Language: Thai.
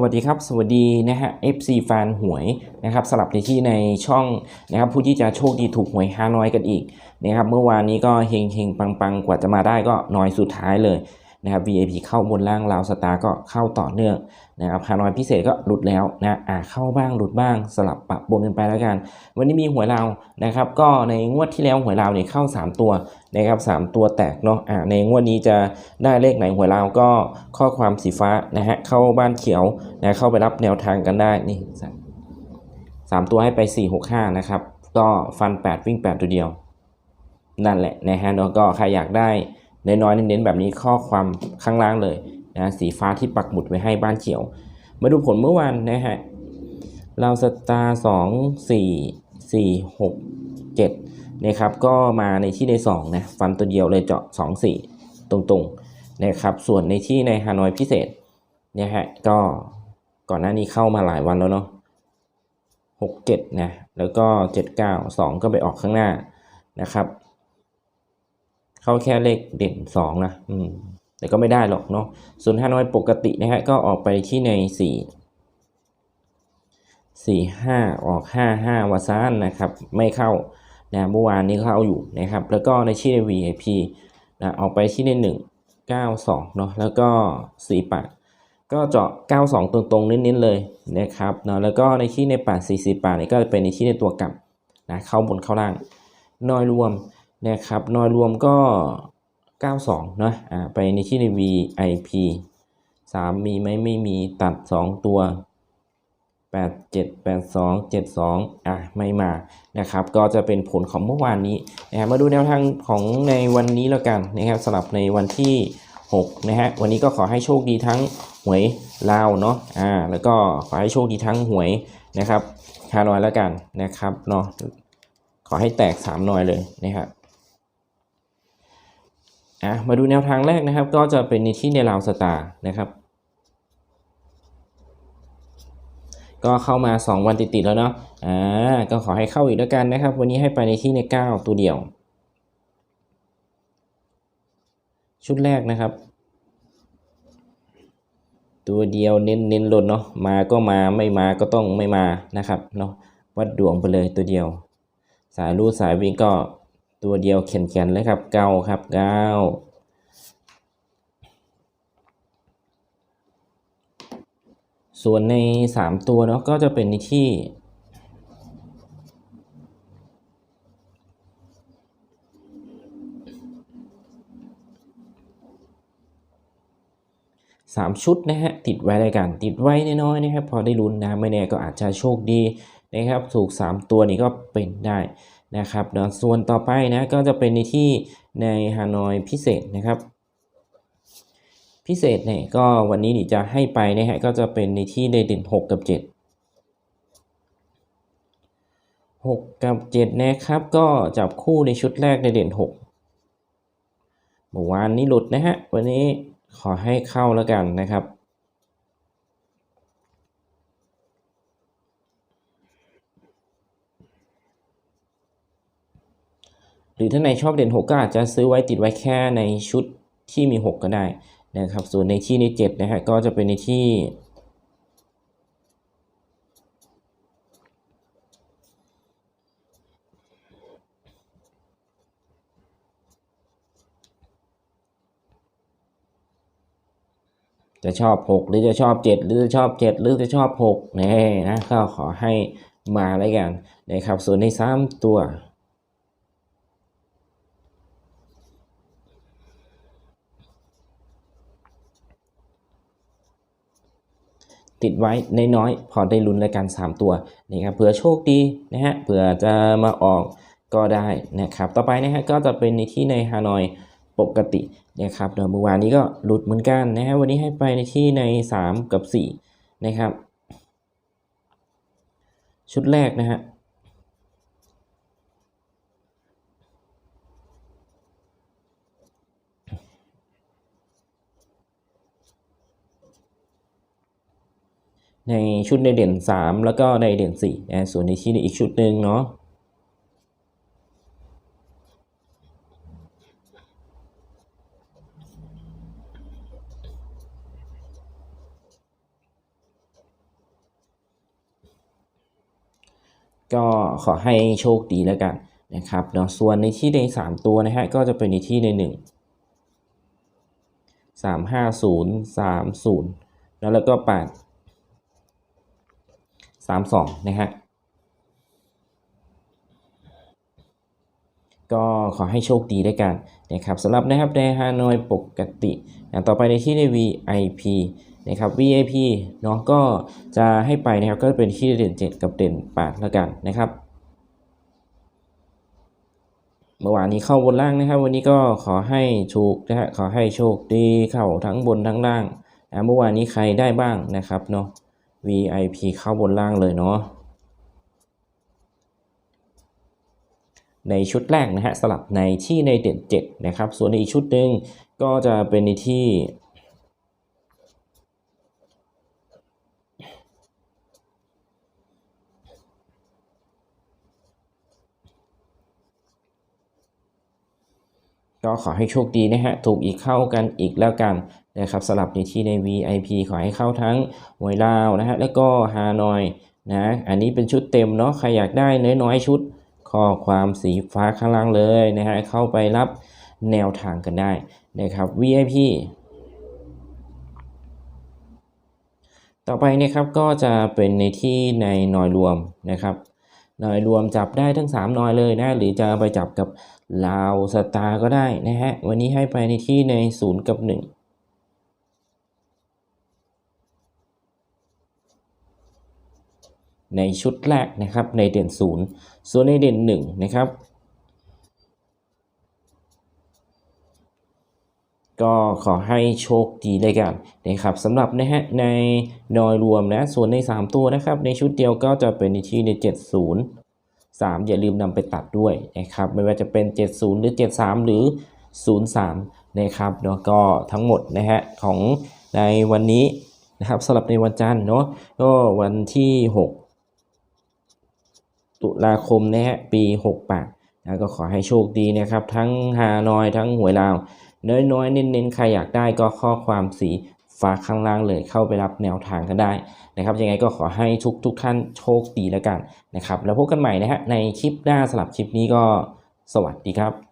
วัสดีครับ สวัสดีนะฮะ FC แฟนหวยนะครับสลับในที่ในช่องนะครับผู้ที่จะโชคดีถูกหวยฮานอยกันอีกนะครับเมื่อวานนี้ก็เฮงเฮงปังปังๆกว่าจะมาได้ก็น้อยสุดท้ายเลย นะครับ VIP เข้าบนล่างลาวสตาร์ก็เข้าต่อเนื่องนะครับฮานอยพิเศษก็หลุดแล้วนะอ่าเข้าบ้างหลุดบ้างสลับปะบนกันไปแล้วกัน วันนี้มีหวยลาวนะครับ ก็ในงวดที่แล้วหวยลาวเนี่ยเข้า 3 ตัวนะครับสามตัวแตกเนาะอ่าในงวดนี้จะได้เลขไหนหวยลาวก็ข้อความสีฟ้านะฮะเข้าบ้านเขียวนะเข้าไปรับแนวทางกันได้นี่สามสามตัวให้ไป 4 6 5 นะครับ ก็ฟัน 8 วิ่ง 8 ตัวเดียว นั่นแหละนะฮะแล้วก็ใครอยากได้ น้อยๆเน้นๆแบบนี้ข้อความข้างล่างเลยนะสีฟ้าที่ปักหมุดไว้ให้บ้านเขียว มาดูผลเมื่อวานนะฮะเราสตาร์สองสี่สี่หกเจ็ดนะครับก็มาในที่ในสองนะฟันตัวเดียวเลยเจาะสองสี่ตรงๆนะครับส่วนในที่ในฮานอยพิเศษเนี่ยฮะก็ก่อนหน้านี้เข้ามาหลายวันแล้วเนาะหกเจ็ดนะแล้วก็เจ็ดเก้าสองก็ไปออกข้างหน้านะครับ เข้าแค่เลขเด่นสองนะอืมแต่ก็ไม่ได้หรอกเนาะส่วนฮานอยปกตินะฮะก็ออกไปที่ในสี่สี่ห้าออกห้าห้าวาซานนะครับ ไม่เข้านะเมื่อวานนี้เข้าอยู่นะครับ แล้วก็ในที่ใน VIP นะออกไปที่ในหนึ่งเก้าสองเนาะแล้วก็สี่ปากก็เจาะ 92 ตรงๆเน้นๆเลยนะครับเนาะแล้วก็ในที่ในป่า40ป่าเนี่ยก็เป็นในที่ในตัวกลับนะเข้าบนเข้าล่างน้อยรวม นะครับนอยรวมก็ 92เนาะอ่าไปในที่ใน VIP 3 มีไหมไม่มีตัด 2 ตัวแปดเจ็ดแปดสองเจ็ดสองอะ ไม่มานะครับ ก็จะเป็นผลของเมื่อวานนี้นะครับมาดูแนวทางของในวันนี้แล้วกันนะครับสำหรับในวันที่ 6 นะฮะ วันนี้ก็ขอให้โชคดีทั้งหวยลาวเนาะอ่าแล้วก็ขอให้โชคดีทั้งหวยนะครับฮานอยแล้วกันนะครับเนาะขอให้แตก 3 หน่อยเลยนะครับ อะมาดูแนวทางแรกนะครับ ก็จะเป็นในที่ในลาวสตาร์นะครับ ก็เข้ามา 2 วันติดๆแล้วเนาะอ่าก็ขอให้เข้าอีกแล้วกันนะครับ วันนี้ให้ไปในที่ใน 9 ตัวเดียว ชุดแรกนะครับ ตัวเดียวเน้นเน้นลดเนาะมาก็มาไม่มาก็ต้องไม่มานะครับเนาะวัดดวงไปเลยตัวเดียว สายรูดสายวิ่งก็ ตัวเดียวเข็นๆเลยครับเก้าครับเก้าส่วนใน 3 ตัวเนาะก็จะเป็นในที่สามชุดนะฮะ ติดไว้รายการติดไว้น้อยๆนะครับ พอได้ลุ้นนะไม่แน่ก็อาจจะโชคดีนะครับ ถูก 3 ตัวนี้ก็เป็นได้ นะครับเดี๋ยวส่วนต่อไปนะก็จะเป็นในที่ในฮานอยพิเศษนะครับ พิเศษเนี่ยก็วันนี้นี่จะให้ไปนะฮะก็จะเป็นในที่ในเด่น6 กับ 7 6 กับ 7 นะครับ ก็จับคู่ในชุดแรกในเด่น6เมื่อวานนี้หลุดนะฮะวันนี้ขอให้เข้าแล้วกันนะครับ หรือถ้าในชอบเด่น 6 ก็อาจจะซื้อไว้ติดไว้แค่ในชุดที่มี 6 ก็ได้นะครับ ส่วนในที่ใน7นะฮะก็จะเป็นในที่จะชอบ 6 หรือจะชอบ 7 หรือจะชอบ 7 หรือจะชอบ6นี่นะก็ขอให้มาแล้วกันนะครับ ส่วนใน 3 ตัว ติดไว้น้อยๆพอได้ลุ้นรายการ 3 ตัวนะครับเผื่อโชคดีนะฮะเผื่อจะมาออกก็ได้นะครับ ต่อไปนะฮะก็จะเป็นในที่ในฮานอยปกตินะครับเดี๋ยวเมื่อวานนี้ก็หลุดเหมือนกันนะฮะวันนี้ให้ไปในที่ใน 3 กับ 4 นะครับ ชุดแรกนะฮะ ในชุดในเด่น 3 แล้วก็ในเด่น4นะส่วนในที่ในอีกชุดหนึ่งเนาะก็ขอให้โชคดีแล้วกันนะครับเนาะส่วนในที่ใน 3 ตัวนะฮะก็จะเป็นในที่ใน 1 3 5 0 3 0 แล้วแล้วก็ 8 สามสองนะฮะ ก็ขอให้โชคดีด้วยกันนะครับสำหรับนะครับในฮานอยปกตินะต่อไปในที่ใน VIP นะครับ VIP เนาะก็จะให้ไปนะครับก็เป็นที่เด่น 7 กับเด่น8แล้วกันนะครับเมื่อวานนี้เข้าบนล่างนะครับ วันนี้ก็ขอให้ถูกนะฮะขอให้โชคดีเข้าทั้งบนทั้งล่างนะเมื่อวานนี้ใครได้บ้างนะครับเนาะ VIP เข้าบนล่างเลยเนาะ ในชุดแรกนะฮะสลับในที่ในเด่น7นะครับ ส่วนในอีกชุดหนึ่งก็จะเป็นในที่ก็ขอให้โชคดีนะฮะ ถูกอีกเข้ากันอีกแล้วกัน นะครับสลับในที่ใน VIP ขอให้เข้าทั้งหวยลาวนะฮะแล้วก็ฮานอยนะอันนี้เป็นชุดเต็มเนาะใครอยากได้น้อยๆชุดข้อความสีฟ้าข้างล่างเลยนะฮะเข้าไปรับแนวทางกันได้นะครับ VIP ต่อไปนะครับก็จะเป็นในที่ในนอยรวมนะครับนอยรวมจับได้ทั้ง 3นอยเลยนะหรือจะไปจับกับลาวสตาร์ก็ได้นะฮะวันนี้ให้ไปในที่ใน 0 กับ 1 ในชุดแรกนะครับในเด่น 0 ส่วนในเด่น1นะครับก็ขอให้โชคดีเลยกันนะครับสำหรับนะฮะในนอยรวมนะส่วนใน 3 ตัวนะครับ ในชุดเดียวก็จะเป็นในที่ใน 70 3 อย่าลืมนำไปตัดด้วยนะครับไม่ว่าจะเป็น 70 หรือ 73 หรือ 03 นะครับเนาะก็ทั้งหมดนะฮะของในวันนี้นะครับสำหรับในวันจันทร์เนาะก็วันที่ 6 ตุลาคมนะฮะปี 68นะก็ขอให้โชคดีนะครับ ทั้งฮานอยทั้งหวยลาวน้อยๆเน้นๆใครอยากได้ก็ข้อความสีฟ้าข้างล่างเลยเข้าไปรับแนวทางกันได้นะครับยังไงก็ขอให้ทุกทุกท่านโชคดีแล้วกันนะครับแล้วพบกันใหม่นะฮะในคลิปหน้าสลับคลิปนี้ก็สวัสดีครับ